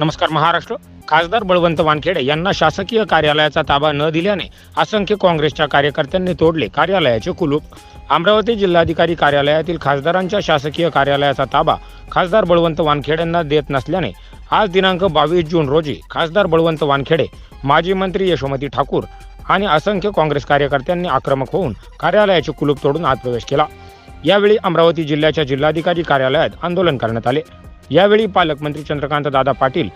नमस्कार महाराष्ट्र. खासदार बळवंत वानखेडे यांना शासकीय कार्यालयाचा ताबा न दिल्याने असंख्य काँग्रेसच्या कार्यकर्त्यांनी तोडले कार्यालयाचे कुलूप. अमरावती जिल्हाधिकारी कार्यालयातील खासदारांच्या शासकीय कार्यालयाचा ताबा खासदार बळवंत वानखेडेंना देत नसल्याने आज दिनांक बावीस जून रोजी खासदार बळवंत वानखेडे माजी मंत्री यशोमती ठाकूर आणि असंख्य काँग्रेस कार्यकर्त्यांनी आक्रमक होऊन कार्यालयाचे कुलूप तोडून आत प्रवेश केला. यावेळी अमरावती जिल्ह्याच्या जिल्हाधिकारी कार्यालयात आंदोलन करण्यात आले. यावेळी पालकमंत्री चंद्रकांत दादा पाटील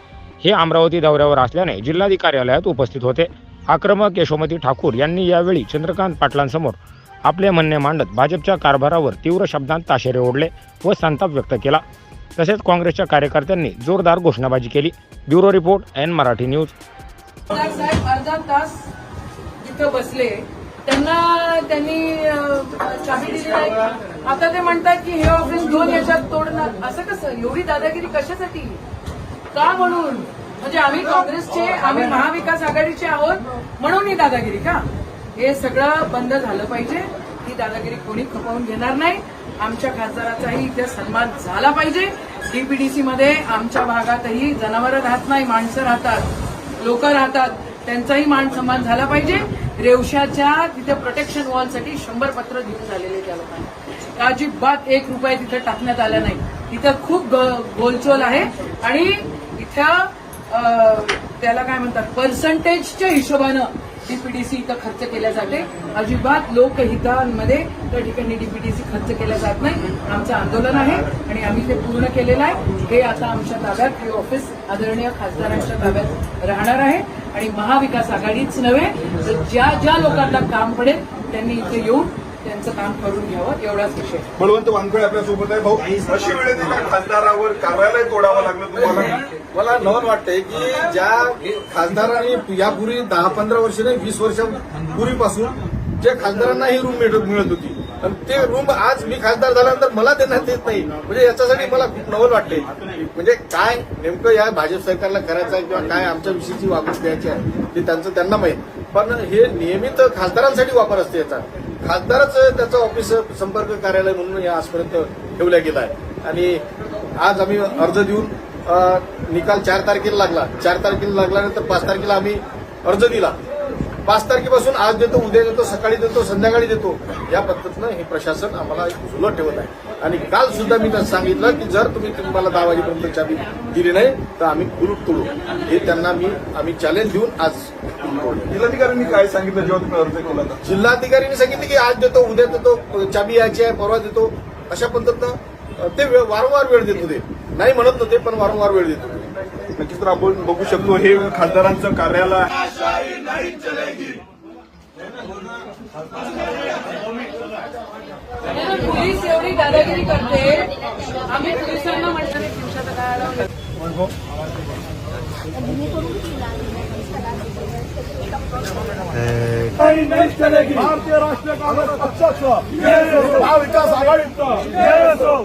हे अमरावती दौऱ्यावर असल्याने जिल्हाधिकारी कार्यालयात उपस्थित होते. आक्रमक यशोमती ठाकूर यांनी यावेळी चंद्रकांत पाटलांसमोर आपले म्हणणे मांडत भाजपच्या कारभारावर तीव्र शब्दांत ताशेरे ओढले व संताप व्यक्त केला. तसेच काँग्रेसच्या कार्यकर्त्यांनी जोरदार घोषणाबाजी केली. Bureau report N Marathi news. साहेब अर्धा तास इथं बसले. त्यांना त्यांनी चाबी दिली नाही आता ते म्हणतात की हे ऑफिस दोन याच्यात तोडणार. असं कसं? एवढी दादागिरी कशासाठी? का म्हणून? म्हणजे आम्ही काँग्रेसचे आम्ही महाविकास आघाडीचे आहोत म्हणून ही दादागिरी का? हे सगळं बंद झालं पाहिजे. ही दादागिरी कोणी खपवून घेणार नाही. आमच्या खासदाराचाही इथे सन्मान झाला पाहिजे. डीपीडीसी मध्ये आमच्या भागातही जनावरं राहत नाही माणसं राहतात लोक राहतात. त्यांचाही मान सन्मान झाला पाहिजे. रेवशाच्या तिथे प्रोटेक्शन वॉलसाठी शंभर पत्र देऊन झालेले त्या लोकांना. अजिबात एक रुपये तिथे टाकण्यात आला नाही. तिथं खूप गोलचोल आहे. आणि इथं अं, त्याला काय म्हणतात पर्सेंटेजच्या हिशोबानं डीपीडीसी इथं खर्च केल्या जाते. अजिबात लोकहितांमध्ये त्या ठिकाणी डीपीडीसी खर्च केला जात नाही. आमचं आंदोलन आहे आणि आम्ही ते पूर्ण केलेलं आहे. हे आता आमच्या ताब्यात हे ऑफिस आदरणीय खासदारांच्या ताब्यात राहणार आहे. आणि महाविकास आघाडीच नव्हे तर ज्या ज्या लोकांना काम पडेल त्यांनी इथे येऊन त्यांचं काम करून घ्यावं एवढाच विषय. बळवंत वानखडे आपल्यासोबत आहे. भाऊ अशी वेळ खासदारावर कार्यालय तोडावं लागलं तुम्हाला? मला नवल वाटतंय की ज्या खासदारांनी यापूर्वी दहा पंधरा वर्ष नाही वीस वर्षापूर्वीपासून जे खासदारांना ही रूम मिळत मिळत होती. आणि ते रूम आज मी खासदार झाल्यानंतर मला देण्यात येत नाही. म्हणजे याच्यासाठी मला खूप नवल वाटते म्हणजे काय नेमकं या भाजप सरकारला करायचं आहे किंवा काय आमच्या विषयीची वागणूक द्यायची आहे ते त्यांचं त्यांना माहीत. पण हे नियमित खासदारांसाठी वापर असते याचा. खासदारच त्याचा ऑफिस संपर्क कार्यालय म्हणून या आजपर्यंत ठेवल्या गेला आहे. आणि आज आम्ही अर्ज देऊन निकाल चार तारखेला लागला. चार तारखेला लागल्यानंतर पाच तारखेला आम्ही अर्ज दिला. पाच तारखेपासून आज देतो उद्या देतो सकाळी देतो संध्याकाळी देतो. या पद्धतीनं हे प्रशासन आम्हाला झुलत ठेवत आहे. आणि काल सुद्धा मी त्यांना सांगितलं की जर तुम्ही तुम्हाला दहा वाजेपर्यंत चाबी दिली नाही तर आम्ही कुलूप तोडू. हे त्यांना मी आम्ही चॅलेंज देऊन आज. जिल्हाधिकाऱ्यांनी काय सांगितलं जेव्हा तुम्ही अर्ज केला जिल्हाधिकाऱ्यांनी सांगितलं की आज देतो उद्या देतो चाबी यायची आहे परवा देतो. अशा पद्धतीनं ते वारंवार वेळ देत होते. नाही म्हणत नव्हते पण वारंवार वेळ देत होते. नक्कीच तर आपण बघू शकतो हे खासदारांचं कार्यालय पोलीस एवढी दादागिरी करते. आम्ही पोलिसांना आढावा भारतीय राष्ट्रीय काँग्रेस पक्षाचं. महाविकास आघाडीचं.